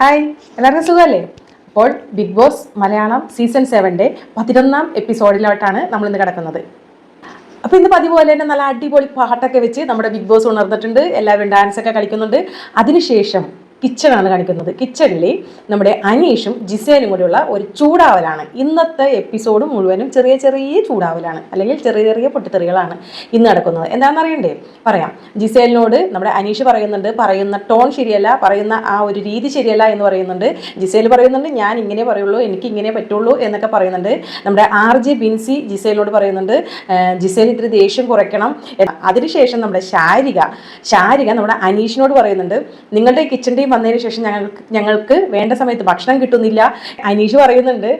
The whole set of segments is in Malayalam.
ഹായ് എല്ലാവർക്കും സുഖമല്ലേ? അപ്പോൾ ബിഗ് ബോസ് മലയാളം സീസൺ സെവന്റെ പതിനൊന്നാം എപ്പിസോഡിലോട്ടാണ് നമ്മൾ ഇന്ന് കിടക്കുന്നത്. അപ്പോൾ ഇന്ന് പതിവ് പോലെ തന്നെ നല്ല അടിപൊളി പാട്ടൊക്കെ വെച്ച് നമ്മുടെ ബിഗ് ബോസ് ഉണർന്നിട്ടുണ്ട് എല്ലാവരും ഡാൻസൊക്കെ കളിക്കുന്നുണ്ട്. അതിനുശേഷം കിച്ചണാണ് കാണിക്കുന്നത്. കിച്ചണിൽ നമ്മുടെ അനീഷും ജിസേനും കൂടെയുള്ള ഒരു ചൂടാവലാണ്. ഇന്നത്തെ എപ്പിസോഡ് മുഴുവനും ചെറിയ ചെറിയ ചൂടാവലാണ്. അല്ലെങ്കിൽ ചെറിയ ചെറിയ പൊട്ടിത്തെറികളാണ് ഇന്ന് നടക്കുന്നത്. എന്താണെന്ന് അറിയണ്ടേ? പറയാം. ജിസേലിനോട് നമ്മുടെ അനീഷ് പറയുന്നുണ്ട്. പറയുന്ന ടോൺ ശരിയല്ല. പറയുന്ന ആ ഒരു രീതി ശരിയല്ല എന്ന് പറയുന്നുണ്ട്. ജിസേൽ പറയുന്നുണ്ട് ഞാൻ ഇങ്ങനെ പറയുള്ളൂ. എനിക്ക് ഇങ്ങനെ പറ്റുള്ളൂ എന്നൊക്കെ പറയുന്നുണ്ട്. നമ്മുടെ ആർ ജെ ബിൻസി ജിസേലിനോട് പറയുന്നുണ്ട് "ഏഹ് ജിസേൽ ഇത്തിരി ദേഷ്യം കുറയ്ക്കണം. അതിനുശേഷം നമ്മുടെ ശാരിക ശാരിക നമ്മുടെ അനീഷിനോട് പറയുന്നുണ്ട് നിങ്ങളുടെ കിച്ചണിന്റെയും വന്നതിന് ശേഷം ഞങ്ങൾക്ക് ഞങ്ങൾക്ക് വേണ്ട സമയത്ത് ഭക്ഷണം കിട്ടുന്നില്ല. അനീഷ് പറയുന്നുണ്ട്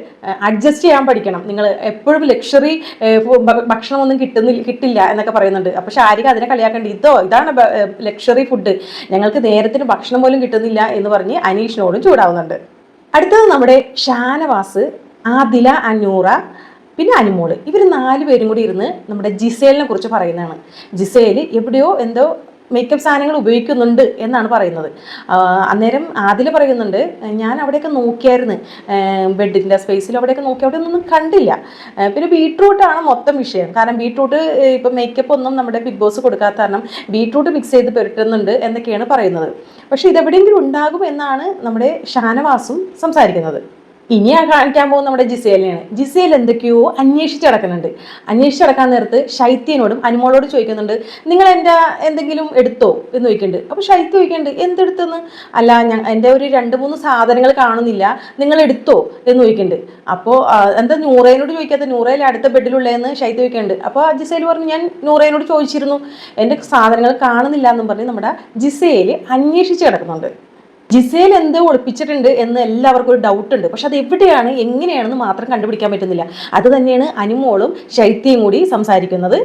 അഡ്ജസ്റ്റ് ചെയ്യാൻ പഠിക്കണം. നിങ്ങൾ എപ്പോഴും ലക്ഷറി ഭക്ഷണമൊന്നും കിട്ടുന്നില്ല കിട്ടില്ല എന്നൊക്കെ പറയുന്നുണ്ട്. അപ്പോൾ ശാരിക അതിനെ കളിയാക്കേണ്ടി. ഇതോ ഇതാണ് ലക്ഷറി ഫുഡ് ഞങ്ങൾക്ക് നേരത്തിന് ഭക്ഷണം പോലും കിട്ടുന്നില്ല എന്ന് പറഞ്ഞ് അനീഷിനോടും ചൂടാവുന്നുണ്ട്. അടുത്തത് നമ്മുടെ ഷാനവാസ് ആദില അനൂറ പിന്നെ അനുമോൾ. ഇവർ നാല് പേരും കൂടി ഇരുന്ന് നമ്മുടെ ജിസേലിനെ കുറിച്ച് പറയുന്നതാണ്. ജിസേൽ എവിടെയോ എന്തോ മേക്കപ്പ് സാധനങ്ങൾ ഉപയോഗിക്കുന്നുണ്ട് എന്നാണ് പറയുന്നത്. അന്നേരം അതിൽ പറയുന്നുണ്ട് ഞാൻ അവിടെയൊക്കെ നോക്കിയായിരുന്നു. ബെഡിന്റെ സ്പേസിൽ അവിടെയൊക്കെ നോക്കി. അവിടെ ഒന്നും കണ്ടില്ല പിന്നെ ബീട്രൂട്ടാണ് മൊത്തം വിഷയം. കാരണം ബീട്രൂട്ട് ഇപ്പം മേക്കപ്പ് ഒന്നും നമ്മുടെ ബിഗ് ബോസ് കൊടുക്കാത്ത കാരണം ബീട്രൂട്ട് മിക്സ് ചെയ്ത് പുരട്ടുന്നുണ്ട് എന്നൊക്കെയാണ് പറയുന്നത്. പക്ഷേ ഇതെവിടെയെങ്കിലും ഉണ്ടാകും എന്നാണ് നമ്മുടെ ഷാനവാസും സംസാരിക്കുന്നത്. ഇനി ആ കാണിക്കാൻ പോകുന്ന നമ്മുടെ ജിസേലിനെയാണ്. ജിസേൽ എന്തൊക്കെയോ അന്വേഷിച്ച് നടക്കുന്നുണ്ട്. അന്വേഷിച്ച് നടക്കാൻ നേരത്ത് ശൈത്യനോടും അനുമോളോട് ചോദിക്കുന്നുണ്ട്. നിങ്ങൾ എന്റെ എന്തെങ്കിലും എടുത്തോ എന്ന് ചോദിക്കുന്നുണ്ട്. അപ്പോൾ ശൈത്യ ചോദിക്കുന്നുണ്ട് എന്തെടുത്തെന്ന്? അല്ല ഞാൻ എന്റെ ഒരു രണ്ട് മൂന്ന് സാധനങ്ങൾ കാണുന്നില്ല. നിങ്ങൾ എടുത്തോ? എന്ന് ചോദിക്കുന്നുണ്ട്. അപ്പോൾ എന്താ നൂറേനോട് ചോദിക്കാത്ത നൂറയിൽ അടുത്ത ബെഡിലുള്ളതെന്ന് ശൈത്യ ചോദിക്കുന്നുണ്ട്. അപ്പോൾ ജിസേൽ പറഞ്ഞു ഞാൻ നൂറേനോട് ചോദിച്ചിരുന്നു. എന്റെ സാധനങ്ങൾ കാണുന്നില്ല എന്നും പറഞ്ഞ് നമ്മുടെ ജിസേൽ അന്വേഷിച്ച് കിടക്കുന്നുണ്ട്. ജിസേൽ എന്ത് ഒളിപ്പിച്ചിട്ടുണ്ട് എന്ന് എല്ലാവർക്കും ഒരു ഡൗട്ട് ഉണ്ട്. പക്ഷെ അത് എവിടെയാണ് എങ്ങനെയാണെന്ന് മാത്രം കണ്ടുപിടിക്കാൻ പറ്റുന്നില്ല. അത് തന്നെയാണ് അനുമോളും ശൈത്യയും കൂടി സംസാരിക്കുന്നത്.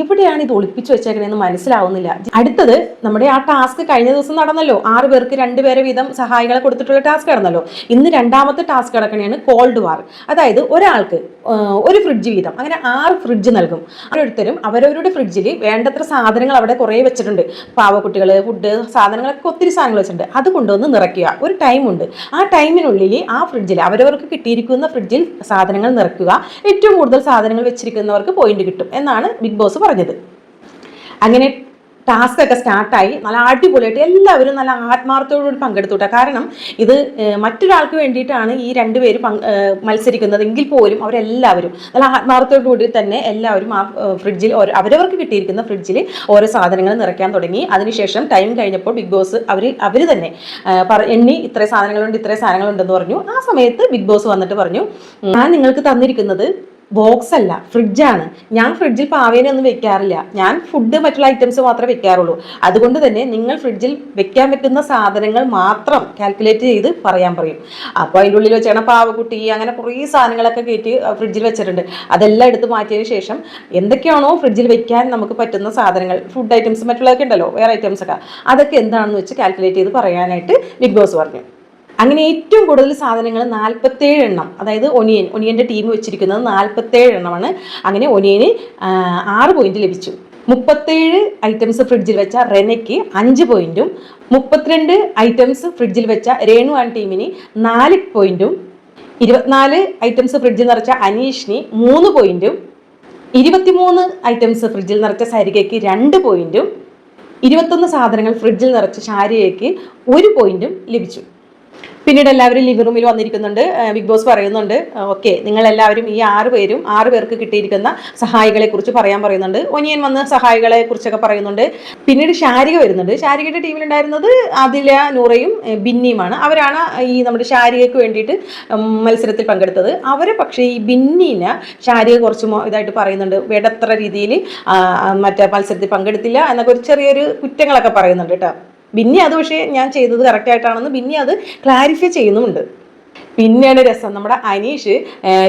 എവിടെയാണ് ഇത് ഒളിപ്പിച്ചു വെച്ചേക്കണേന്ന് മനസ്സിലാവുന്നില്ല. അടുത്തത് നമ്മുടെ ആ ടാസ്ക് കഴിഞ്ഞ ദിവസം നടന്നല്ലോ. ആറ് പേർക്ക് രണ്ടുപേരെ വീതം സഹായികളെ കൊടുത്തിട്ടുള്ള ടാസ്ക് നടന്നല്ലോ. ഇന്ന് രണ്ടാമത്തെ ടാസ്ക് കിടക്കണയാണ് കോൾഡ് വാർ. അതായത് ഒരാൾക്ക് ഒരു ഫ്രിഡ്ജ് വീതം. അങ്ങനെ ആറ് ഫ്രിഡ്ജ് നൽകും. ഓരോരുത്തരും അവരവരുടെ ഫ്രിഡ്ജിൽ വേണ്ടത്ര സാധനങ്ങൾ അവിടെ കുറേ വെച്ചിട്ടുണ്ട്. പാവക്കുട്ടികൾ ഫുഡ് സാധനങ്ങളൊക്കെ ഒത്തിരി സാധനങ്ങൾ വെച്ചിട്ടുണ്ട്. അത് കൊണ്ടുവന്ന് നിറയ്ക്കുക. ഒരു ടൈമുണ്ട് ആ ടൈമിനുള്ളിൽ ആ ഫ്രിഡ്ജിൽ അവരവർക്ക് കിട്ടിയിരിക്കുന്ന ഫ്രിഡ്ജിൽ സാധനങ്ങൾ നിറയ്ക്കുക. ഏറ്റവും കൂടുതൽ സാധനങ്ങൾ വെച്ചിരിക്കുന്നവർക്ക് പോയിന്റ് കിട്ടും. എന്നാണ് ബിഗ് ബോസ് പറഞ്ഞത്. അങ്ങനെ ടാസ്ക് ഒക്കെ സ്റ്റാർട്ടായി നല്ല അടിപൊളിയായിട്ട് എല്ലാവരും നല്ല ആത്മാർത്ഥത്തോടുകൂടി പങ്കെടുത്തു കേട്ടോ കാരണം ഇത് മറ്റൊരാൾക്ക് വേണ്ടിയിട്ടാണ് ഈ രണ്ടുപേര് മത്സരിക്കുന്നത്. എങ്കിൽ പോലും അവരെല്ലാവരും നല്ല ആത്മാർത്ഥത്തോടുകൂടി തന്നെ എല്ലാവരും ആ ഫ്രിഡ്ജിൽ അവരവർക്ക് കിട്ടിയിരിക്കുന്ന ഫ്രിഡ്ജിൽ ഓരോ സാധനങ്ങൾ നിറയ്ക്കാൻ തുടങ്ങി. അതിനുശേഷം ടൈം കഴിഞ്ഞപ്പോൾ ബിഗ് ബോസ് അവർ അവർ തന്നെ എണ്ണി ഇത്ര സാധനങ്ങളുണ്ട് ഇത്ര സാധനങ്ങളുണ്ടെന്ന് പറഞ്ഞു. ആ സമയത്ത് ബിഗ് ബോസ് വന്നിട്ട് പറഞ്ഞു ഞാൻ നിങ്ങൾക്ക് തന്നിരിക്കുന്നത് ബോക്സ് അല്ല ഫ്രിഡ്ജാണ്. ഞാൻ ഫ്രിഡ്ജിൽ പാവേനെ ഒന്നും വെക്കാറില്ല. ഞാൻ ഫുഡ് മറ്റുള്ള ഐറ്റംസ് മാത്രമേ വെക്കാറുള്ളൂ. അതുകൊണ്ട് തന്നെ നിങ്ങൾ ഫ്രിഡ്ജിൽ വെക്കാൻ പറ്റുന്ന സാധനങ്ങൾ മാത്രം കാൽക്കുലേറ്റ് ചെയ്ത് പറയാൻ പറയും. അപ്പോൾ അതിന്റെ ഉള്ളിൽ വെച്ചാണ് പാവക്കുട്ടി അങ്ങനെ കുറേ സാധനങ്ങളൊക്കെ കയറ്റി ഫ്രിഡ്ജിൽ വെച്ചിട്ടുണ്ട്. അതെല്ലാം എടുത്ത് മാറ്റിയതിന് ശേഷം എന്തൊക്കെയാണോ ഫ്രിഡ്ജിൽ വെക്കാൻ നമുക്ക് പറ്റുന്ന സാധനങ്ങൾ ഫുഡ് ഐറ്റംസ് മറ്റുള്ളതൊക്കെ ഉണ്ടല്ലോ വേറെ ഐറ്റംസ് ഒക്കെ അതൊക്കെ എന്താണെന്ന് വെച്ച് കാൽക്കുലേറ്റ് ചെയ്ത് പറയാനായിട്ട് ബിഗ് ബോസ് പറഞ്ഞു. അങ്ങനെ ഏറ്റവും കൂടുതൽ സാധനങ്ങൾ നാൽപ്പത്തേഴ് എണ്ണം അതായത് ഒനിയൻ ഒനിയന്റെ ടീം വെച്ചിരിക്കുന്നത് നാൽപ്പത്തേഴ് എണ്ണമാണ്. അങ്ങനെ ഒനിയന് ആറ് പോയിന്റ് ലഭിച്ചു. മുപ്പത്തേഴ് ഐറ്റംസ് ഫ്രിഡ്ജിൽ വെച്ച റെനയ്ക്ക് അഞ്ച് പോയിന്റും മുപ്പത്തിരണ്ട് ഐറ്റംസ് ഫ്രിഡ്ജിൽ വെച്ച രേണു ആൻഡ് ടീമിന് നാല് പോയിന്റും ഇരുപത്തിനാല് ഐറ്റംസ് ഫ്രിഡ്ജിൽ നിറച്ച അനീഷിന് മൂന്ന് പോയിന്റും ഇരുപത്തിമൂന്ന് ഐറ്റംസ് ഫ്രിഡ്ജിൽ നിറച്ച സരികയ്ക്ക് രണ്ട് പോയിന്റും ഇരുപത്തൊന്ന് സാധനങ്ങൾ ഫ്രിഡ്ജിൽ നിറച്ച ശാരികയ്ക്ക് ഒരു പോയിന്റും ലഭിച്ചു. പിന്നീട് എല്ലാവരും ലിവിംഗ് റൂമിൽ വന്നിരിക്കുന്നുണ്ട്. ബിഗ് ബോസ് പറയുന്നുണ്ട്. ഓക്കെ നിങ്ങൾ എല്ലാവരും ഈ ആറ് പേരും ആറ് പേർക്ക് കിട്ടിയിരിക്കുന്ന സഹായികളെ കുറിച്ച് പറയാൻ പറയുന്നുണ്ട്. ഒനിയൻ വന്ന് സഹായികളെ കുറിച്ചൊക്കെ പറയുന്നുണ്ട്. പിന്നീട് ശാരിക വരുന്നുണ്ട്. ശാരികയുടെ ടീമിലുണ്ടായിരുന്നത് അതില നൂറയും ബിന്നിയുമാണ്. അവരാണ് ഈ നമ്മുടെ ശാരികയ്ക്ക് വേണ്ടിയിട്ട് മത്സരത്തിൽ പങ്കെടുത്തത്. അവരെ പക്ഷേ ഈ ബിന്നിനെ ശാരിക കുറച്ച് ഇതായിട്ട് പറയുന്നുണ്ട്. വേണ്ടത്ര രീതിയിൽ മറ്റേ മത്സരത്തിൽ പങ്കെടുത്തില്ല എന്നൊക്കെ ഒരു ചെറിയൊരു കുറ്റങ്ങളൊക്കെ പറയുന്നുണ്ട് കേട്ടോ. ബിന്നി അത് പക്ഷേ ഞാൻ ചെയ്തത് കറക്റ്റ് ആയിട്ടാണെന്ന് ബിന്നി അത് ക്ലാരിഫൈ ചെയ്യുന്നുമുണ്ട്. പിന്നെയാണ് രസം. നമ്മുടെ അനീഷ്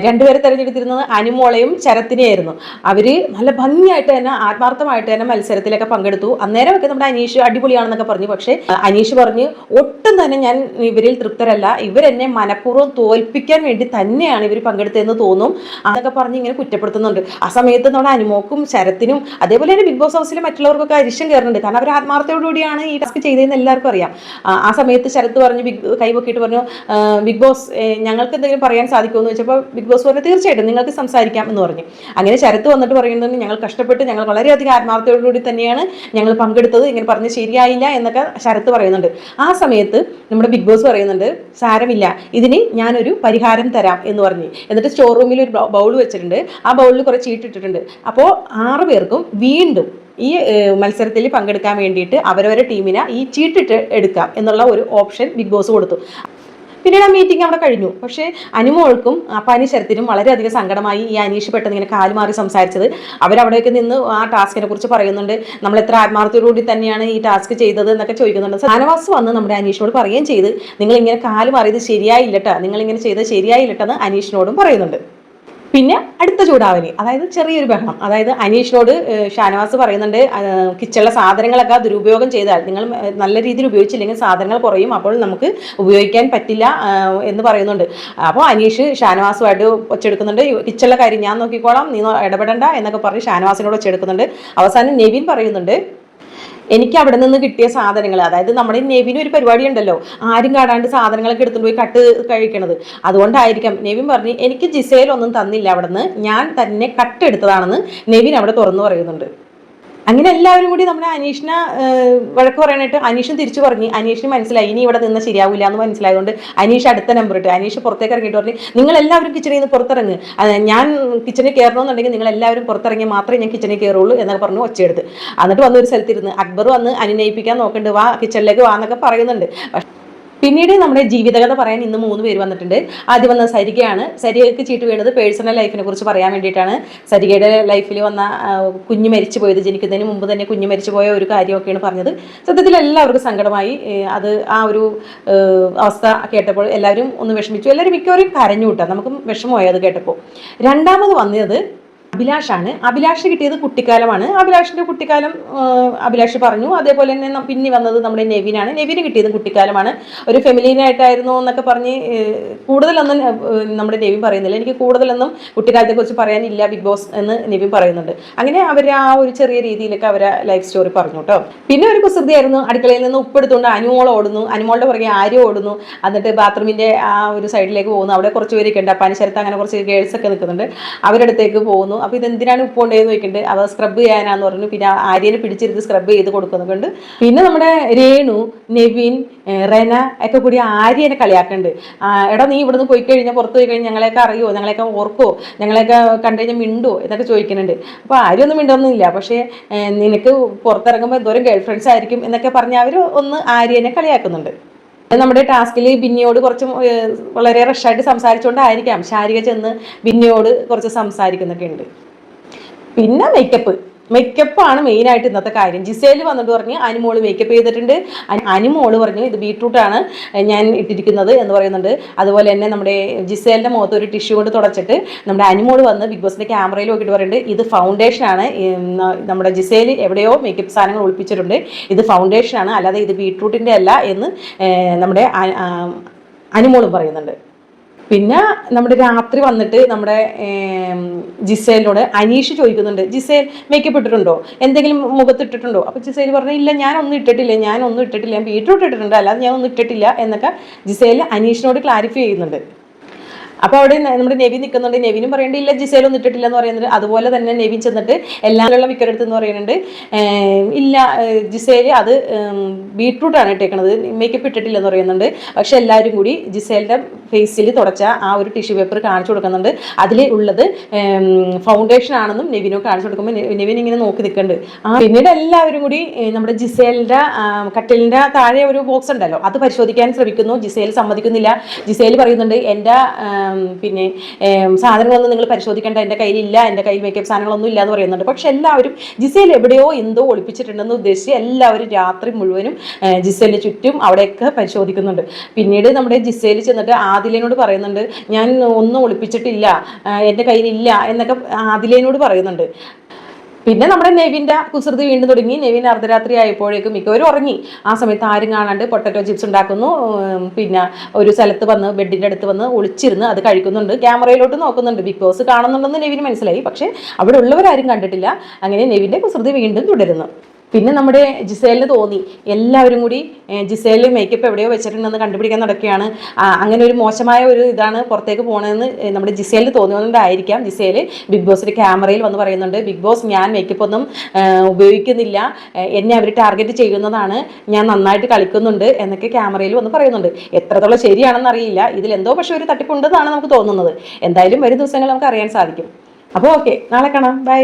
രണ്ടുപേരെ തിരഞ്ഞെടുത്തിരുന്നത് അനുമോളയും ശരത്തിനെയായിരുന്നു. അവർ നല്ല ഭംഗിയായിട്ട് തന്നെ ആത്മാർത്ഥമായിട്ട് തന്നെ മത്സരത്തിലൊക്കെ പങ്കെടുത്തു. അന്നേരമൊക്കെ നമ്മുടെ അനീഷ് അടിപൊളിയാണെന്നൊക്കെ പറഞ്ഞു. പക്ഷേ അനീഷ് പറഞ്ഞ് ഒട്ടും തന്നെ ഞാൻ ഇവരിൽ തൃപ്തരല്ല. ഇവരെന്നെ മനഃപൂർവം തോൽപ്പിക്കാൻ വേണ്ടി തന്നെയാണ് ഇവർ പങ്കെടുത്തതെന്ന് തോന്നും. അതൊക്കെ പറഞ്ഞ് ഇങ്ങനെ കുറ്റപ്പെടുത്തുന്നുണ്ട്. ആ സമയത്ത് നമ്മുടെ അനുമോക്കും ശരത്തിനും അതേപോലെ തന്നെ ബിഗ് ബോസ് ഹൗസിലെ മറ്റുള്ളവർക്കൊക്കെ അരിശം കയറുന്നുണ്ട്. കാരണം അവർ ആത്മാർത്ഥയോടുകൂടിയാണ് ഈ ടാസ്ക് ചെയ്തതെന്ന് എല്ലാവർക്കും അറിയാം. ആ- സമയത്ത് ശരത്ത് പറഞ്ഞു ബിഗ് കൈവക്കിയിട്ട് പറഞ്ഞു ബിഗ് ബോസ് ഞങ്ങൾക്ക് എന്തെങ്കിലും പറയാൻ സാധിക്കുമെന്ന് വെച്ചപ്പോൾ ബിഗ് ബോസ് പറഞ്ഞു തീർച്ചയായിട്ടും നിങ്ങൾക്ക് സംസാരിക്കാം എന്ന് പറഞ്ഞു. അങ്ങനെ ശരത്ത് വന്നിട്ട് പറയുന്നത് ഞങ്ങൾ കഷ്ടപ്പെട്ട് ഞങ്ങൾ വളരെയധികം ആത്മാർത്ഥയോടുകൂടി തന്നെയാണ് ഞങ്ങൾ പങ്കെടുത്തത്. ഇങ്ങനെ പറഞ്ഞ് ശരിയായില്ല എന്നൊക്കെ ശരത്ത് പറയുന്നുണ്ട്. ആ സമയത്ത് നമ്മുടെ ബിഗ് ബോസ് പറയുന്നുണ്ട് സാരമില്ല ഇതിന് ഞാനൊരു പരിഹാരം തരാം എന്ന് പറഞ്ഞു. എന്നിട്ട് സ്റ്റോർ റൂമിൽ ഒരു ബൗൾ വെച്ചിട്ടുണ്ട്. ആ ബൗളിൽ കുറച്ച് ചീട്ടിട്ടിട്ടുണ്ട് അപ്പോൾ ആറ് പേർക്കും വീണ്ടും ഈ മത്സരത്തിൽ പങ്കെടുക്കാൻ വേണ്ടിയിട്ട് അവരവരുടെ ടീമിനെ ഈ ചീട്ടിട്ട് എടുക്കാം എന്നുള്ള ഒരു ഓപ്ഷൻ ബിഗ് ബോസ് കൊടുത്തു. പിന്നീട് ആ മീറ്റിംഗ് അവിടെ കഴിഞ്ഞു. പക്ഷേ അനുമോൾക്കും പനി ശരത്തിനും വളരെയധികം സങ്കടമായി ഈ അനീഷ് പെട്ടെന്ന് ഇങ്ങനെ കാലുമാറി സംസാരിച്ചത്. അവരവിടെയൊക്കെ നിന്ന് ആ ടാസ്കിനെ കുറിച്ച് പറയുന്നുണ്ട്. നമ്മൾ എത്ര ആത്മാർത്ഥയോടുകൂടി തന്നെയാണ് ഈ ടാസ്ക് ചെയ്തത്? എന്നൊക്കെ ചോദിക്കുന്നുണ്ട്. സാനവാസ് വന്ന് നമ്മുടെ അനീഷിനോട് പറയുകയും ചെയ്ത് നിങ്ങൾ ഇങ്ങനെ കാലുമാറിയത് ശരിയായില്ലട്ടാ. നിങ്ങൾ ഇങ്ങനെ ചെയ്തത് ശരിയായില്ലട്ടെന്ന് അനീഷിനോടും പറയുന്നുണ്ട്. പിന്നെ അടുത്ത ചൂടാവലി അതായത് ചെറിയൊരു ബഹളം. അതായത് അനീഷിനോട് ഷാനവാസ് പറയുന്നുണ്ട് കിച്ചണിലെ സാധനങ്ങളൊക്കെ ദുരുപയോഗം ചെയ്താൽ നിങ്ങൾ നല്ല രീതിയിൽ ഉപയോഗിച്ചില്ലെങ്കിൽ സാധനങ്ങൾ കുറയും അപ്പോൾ നമുക്ക് ഉപയോഗിക്കാൻ പറ്റില്ല എന്ന് പറയുന്നുണ്ട്. അപ്പോൾ അനീഷ് ഷാനവാസുമായിട്ട് ഒച്ചെടുക്കുന്നുണ്ട്. കിച്ചണിലെ കാര്യം ഞാൻ നോക്കിക്കോളാം നോ- ഇടപെടണ്ട എന്നൊക്കെ പറഞ്ഞ് ഷാനവാസിനോട് ഒച്ചെടുക്കുന്നുണ്ട്. അവസാനം നെവിൻ പറയുന്നുണ്ട് എനിക്ക് അവിടെ നിന്ന് കിട്ടിയ സാധനങ്ങൾ അതായത് നമ്മുടെ നെവിന് ഒരു പരിപാടി ഉണ്ടല്ലോ ആരും കാണാണ്ട് സാധനങ്ങളൊക്കെ എടുത്തുകൊണ്ട് പോയി കട്ട് കഴിക്കണത്. അതുകൊണ്ടായിരിക്കാം നെവിൻ പറഞ്ഞ് എനിക്ക് ജിസയിലൊന്നും തന്നില്ല അവിടെ നിന്ന് ഞാൻ തന്നെ കട്ട് എടുത്തതാണെന്ന് നെവിൻ അവിടെ തുറന്നു പറയുന്നുണ്ട്. അങ്ങനെ എല്ലാവരും കൂടി നമ്മുടെ അനീഷിനെ വഴക്ക് പറയാനായിട്ട് അനീഷും തിരിച്ചു പറഞ്ഞു. അനീഷിന് മനസ്സിലായി ഇനി ഇവിടെ നിന്ന് ശരിയാവില്ല എന്ന് മനസ്സിലായതുകൊണ്ട് അനീഷ് അടുത്ത നമ്പർ ഇട്ട്. അനീഷ് പുറത്തേക്ക് ഇറങ്ങിയിട്ട് പറഞ്ഞു നിങ്ങൾ എല്ലാവരും കിച്ചണിൽ നിന്ന് പുറത്തിറങ്ങ്. ഞാൻ കിച്ചണിൽ കയറണമെന്നുണ്ടെങ്കിൽ നിങ്ങൾ എല്ലാവരും പുറത്തിറങ്ങി മാത്രമേ ഞാൻ കിച്ചണിൽ കയറുള്ളൂ എന്നൊക്കെ പറഞ്ഞു ഒച്ചയെടുത്ത്. എന്നിട്ട് വന്നൊരു സ്ഥലത്തിരുന്ന് അക്ബർ വന്ന് അനുനയിപ്പിക്കാൻ നോക്കുന്നുണ്ട് വാ കിച്ചണിലേക്ക് വാ എന്നൊക്കെ പറയുന്നുണ്ട്. പക്ഷേ പിന്നീട് നമ്മുടെ ജീവിതകഥ പറയാൻ ഇന്ന് മൂന്ന് പേര് വന്നിട്ടുണ്ട്. ആദ്യം വന്ന സരികയാണ്. സരികയ്ക്ക് ചീട്ട് വീണത് പേഴ്സണൽ ലൈഫിനെ കുറിച്ച് പറയാൻ വേണ്ടിയിട്ടാണ്. സരികയുടെ ലൈഫിൽ വന്ന കുഞ്ഞു മരിച്ചു പോയത് ജനിക്കുന്നതിന് മുമ്പ് തന്നെ കുഞ്ഞ് മരിച്ചു പോയ ഒരു കാര്യമൊക്കെയാണ് പറഞ്ഞത്. സത്യത്തിൽ എല്ലാവർക്കും സങ്കടമായി. അത് ആ ഒരു അവസ്ഥ കേട്ടപ്പോൾ എല്ലാവരും ഒന്ന് വിഷമിച്ചു. എല്ലാവരും മിക്കവരും കരഞ്ഞു വിട്ടാ നമുക്ക് വിഷമമായി കേട്ടപ്പോൾ. രണ്ടാമത് വന്നത് അഭിലാഷാണ്. അഭിലാഷ് കിട്ടിയത് കുട്ടിക്കാലമാണ്. അഭിലാഷിന്റെ കുട്ടിക്കാലം അഭിലാഷ് പറഞ്ഞു. അതേപോലെ തന്നെ പിന്നെ വന്നത് നമ്മുടെ നെവിനാണ്. നെവിന് കിട്ടിയത് കുട്ടിക്കാലമാണ്. ഒരു ഫെമിലീനായിട്ടായിരുന്നു എന്നൊക്കെ പറഞ്ഞ് കൂടുതലൊന്നും നമ്മുടെ നെവിൻ പറയുന്നില്ല. എനിക്ക് കൂടുതലൊന്നും കുട്ടിക്കാലത്തെക്കുറിച്ച് പറയാനില്ല ബിഗ് ബോസ് എന്ന് നെവിൻ പറയുന്നുണ്ട്. അങ്ങനെ അവർ ആ ഒരു ചെറിയ രീതിയിലൊക്കെ അവരെ ലൈഫ് സ്റ്റോറി പറഞ്ഞു കേട്ടോ. പിന്നെ ഒരു കുസൃതിയായിരുന്നു. അടുക്കളയിൽ നിന്ന് ഉപ്പെടുത്തുകൊണ്ട് അനുമോൾ ഓടുന്നു. അനുമോളുടെ പുറകെ ആര്യ ഓടുന്നു. എന്നിട്ട് ബാത്റൂമിന്റെ ആ ഒരു സൈഡിലേക്ക് പോകുന്നു. അവിടെ കുറച്ച് പേരൊക്കെ ഉണ്ട്. പനിശരത്ത് അങ്ങനെ കുറച്ച് ഗേൾസ് ഒക്കെ നിൽക്കുന്നുണ്ട്. അവരുടെ അടുത്തേക്ക് പോകുന്നു. അപ്പോൾ ഇതെന്തിനാണ് ഉപ്പ് കൊണ്ടുപോയി നോക്കിയിട്ടുണ്ട് അവ സ്ക്രബ് ചെയ്യാനാന്ന് പറഞ്ഞു. പിന്നെ ആര്യനെ പിടിച്ചിരുത്ത് സ്ക്രബ് ചെയ്ത് കൊടുക്കുന്നുണ്ട് പിന്നെ നമ്മുടെ രേണു നെവിൻ റെന ഒക്കെ കൂടി ആര്യനെ കളിയാക്കുന്നുണ്ട് എടാ നീ ഇവിടുന്ന് പോയി കഴിഞ്ഞാൽ പുറത്ത് പോയി കഴിഞ്ഞാൽ ഞങ്ങളെയൊക്കെ അറിയോ? ഞങ്ങളെയൊക്കെ ഓർക്കോ? ഞങ്ങളെയൊക്കെ കണ്ടു കഴിഞ്ഞാൽ മിണ്ടോ? എന്നൊക്കെ ചോദിക്കുന്നുണ്ട് അപ്പോൾ ആരും ഒന്നും മിണ്ടൊന്നുമില്ല. പക്ഷേ നിനക്ക് പുറത്തിറങ്ങുമ്പോൾ എന്തോരം ഗേൾ ഫ്രണ്ട്സ് ആയിരിക്കും എന്നൊക്കെ പറഞ്ഞ് അവർ ഒന്ന് ആര്യനെ കളിയാക്കുന്നുണ്ട്. നമ്മുടെ ടാസ്കിൽ ബിന്നിയോട് കുറച്ച് വളരെ റഷായിട്ട് സംസാരിച്ചുകൊണ്ടായിരിക്കാം ശാരിക ചെന്ന് ബിന്നിയോട് കുറച്ച് സംസാരിക്കുന്നൊക്കെ ഉണ്ട്. പിന്നെ മേക്കപ്പ് മേക്കപ്പാണ് മെയിനായിട്ട് ഇന്നത്തെ കാര്യം. ജിസേൽ വന്നിട്ട് പറഞ്ഞ് അനിമോൾ മേക്കപ്പ് ചെയ്തിട്ടുണ്ട്. അനുമോൾ പറഞ്ഞു ഇത് ബീട്രൂട്ടാണ് ഞാൻ ഇട്ടിരിക്കുന്നത് എന്ന് പറയുന്നുണ്ട്. അതുപോലെ തന്നെ നമ്മുടെ ജിസേലിന്റെ മുഖത്ത് ഒരു ടിഷ്യൂ കൊണ്ട് തുടച്ചിട്ട് നമ്മുടെ അനിമോൾ വന്ന് ബിഗ് ബോസിന്റെ ക്യാമറയിൽ നോക്കിയിട്ട് പറയുന്നുണ്ട് ഇത് ഫൗണ്ടേഷനാണ് നമ്മുടെ ജിസേൽ എവിടെയോ മേക്കപ്പ് സാധനങ്ങൾ ഒളിപ്പിച്ചിട്ടുണ്ട്. ഇത് ഫൗണ്ടേഷനാണ് അല്ലാതെ ഇത് ബീട്രൂട്ടിന്റെ അല്ല എന്ന് നമ്മുടെ അനുമോളും പറയുന്നുണ്ട്. പിന്നെ നമ്മുടെ രാത്രി വന്നിട്ട് നമ്മുടെ ജിസേലിനോട് അനീഷ് ചോദിക്കുന്നുണ്ട് ജിസേൽ മേക്കപ്പ് ഇട്ടിട്ടുണ്ടോ? എന്തെങ്കിലും മുഖത്ത് ഇട്ടിട്ടുണ്ടോ? അപ്പോൾ ജിസേൽ പറഞ്ഞു ഇല്ല ഞാൻ ഒന്നും ഇട്ടിട്ടില്ല ഞാൻ ഒന്നും ഇട്ടിട്ടില്ല ഞാൻ ബീട്രൂട്ട് ഇട്ടിട്ടുണ്ട് അല്ലാതെ ഞാൻ ഒന്നും ഇട്ടിട്ടില്ല എന്നൊക്കെ ജിസേൽ അനീഷിനോട് ക്ലാരിഫൈ ചെയ്യുന്നുണ്ട്. അപ്പോൾ അവിടെ നമ്മുടെ നെവി നിൽക്കുന്നുണ്ട് നെവിനും പറയേണ്ട ഇല്ല ജിസേൽ ഒന്നും എന്ന് പറയുന്നത് അതുപോലെ തന്നെ നെവിൻ ചെന്നിട്ട് എല്ലാവരുള്ള മിക്കടുത്ത് എന്ന് പറയുന്നുണ്ട്. ഇല്ല ജിസേൽ അത് ബീട്രൂട്ടാണ് ഇട്ടേക്കണത്. മേക്കപ്പ് ഇട്ടിട്ടില്ല എന്ന് പറയുന്നുണ്ട്. പക്ഷെ എല്ലാവരും കൂടി ജിസേലിന്റെ ഫേസിൽ തുടച്ച ആ ഒരു ടിഷ്യൂ പേപ്പർ കാണിച്ചു കൊടുക്കുന്നുണ്ട്. അതിൽ ഉള്ളത് ഫൗണ്ടേഷൻ ആണെന്നും നെവിനോ കാണിച്ചു കൊടുക്കുമ്പോൾ നെവിൻ ഇങ്ങനെ നോക്കി നിൽക്കുന്നുണ്ട് ആ പിന്നീട് എല്ലാവരും കൂടി നമ്മുടെ ജിസേലിന്റെ കട്ടിലിന്റെ താഴെ ഒരു ബോക്സ് ഉണ്ടല്ലോ. അത് പരിശോധിക്കാൻ ശ്രമിക്കുന്നു. ജിസേൽ സമ്മതിക്കുന്നില്ല. ജിസേൽ പറയുന്നുണ്ട് എന്റെ ആം, പിന്നെ സാധനങ്ങളൊന്നും നിങ്ങൾ പരിശോധിക്കേണ്ട എന്റെ കയ്യിലില്ല എന്റെ കയ്യിൽ മേക്കപ്പ് സാധനങ്ങളൊന്നും ഇല്ല എന്ന് പറയുന്നുണ്ട്. പക്ഷെ എല്ലാവരും ജിസയിൽ എവിടെയോ എന്തോ ഒളിപ്പിച്ചിട്ടുണ്ടെന്ന് ഉദ്ദേശിച്ച് എല്ലാവരും രാത്രി മുഴുവനും ജിസയിലെ ചുറ്റും അവിടെയൊക്കെ പരിശോധിക്കുന്നുണ്ട്. പിന്നീട് നമ്മുടെ ജിസയിൽ ചെന്നിട്ട് ആദിലേനോട് പറയുന്നുണ്ട് ഞാൻ ഒന്നും ഒളിപ്പിച്ചിട്ടില്ല എന്റെ കയ്യിലില്ല എന്നൊക്കെ ആദിലേനോട് പറയുന്നുണ്ട്. പിന്നെ നമ്മുടെ നെവിന്റെ കുസൃതി വീണ്ടും തുടങ്ങി. നെവിൻ അർദ്ധരാത്രി ആയപ്പോഴേക്കും മിക്കവരും ഉറങ്ങി. ആ സമയത്ത് ആരും കാണാണ്ട് പൊട്ടറ്റോ ചിപ്സ് ഉണ്ടാക്കുന്നു. പിന്നെ ഒരു സ്ഥലത്ത് വന്ന് ബെഡിന്റെ അടുത്ത് വന്ന് ഒളിച്ചിരുന്ന് അത് കഴിക്കുന്നുണ്ട്. ക്യാമറയിലോട്ട് നോക്കുന്നുണ്ട്. ബിഗ് ബോസ് കാണുന്നുണ്ടെന്ന് നെവിന് മനസ്സിലായി. പക്ഷേ അവിടെ ഉള്ളവരാരും കണ്ടിട്ടില്ല. അങ്ങനെ നെവിന്റെ കുസൃതി വീണ്ടും തുടരുന്നു. പിന്നെ നമ്മുടെ ജിസേലിന് തോന്നി. എല്ലാവരും കൂടി ജിസേലിൽ മേക്കപ്പ് എവിടെയോ വെച്ചിട്ടുണ്ടെന്ന് കണ്ടുപിടിക്കാൻ നടക്കുകയാണ്. അങ്ങനെ ഒരു മോശമായ ഒരു ഇതാണ് പുറത്തേക്ക് പോകണമെന്ന് നമ്മുടെ ജിസേലിന് തോന്നിയതുകൊണ്ടായിരിക്കാം ജിസേൽ ബിഗ് ബോസിന്റെ ക്യാമറയിൽ വന്ന് പറയുന്നുണ്ട് ബിഗ് ബോസ് ഞാൻ മേക്കപ്പ് ഒന്നും ഉപയോഗിക്കുന്നില്ല. എന്നെ അവർ ടാർഗറ്റ് ചെയ്യുന്നതാണ്. ഞാൻ നന്നായിട്ട് കളിക്കുന്നുണ്ട് എന്നൊക്കെ ക്യാമറയിൽ വന്ന് പറയുന്നുണ്ട്. എത്രത്തോളം ശരിയാണെന്ന് അറിയില്ല ഇതിൽ എന്തോ പക്ഷേ ഒരു തട്ടിപ്പുണ്ടെന്നാണ് നമുക്ക് തോന്നുന്നത്. എന്തായാലും വരും ദിവസങ്ങൾ നമുക്ക് അറിയാൻ സാധിക്കും. അപ്പോൾ ഓക്കെ നാളെ കാണാം. ബൈ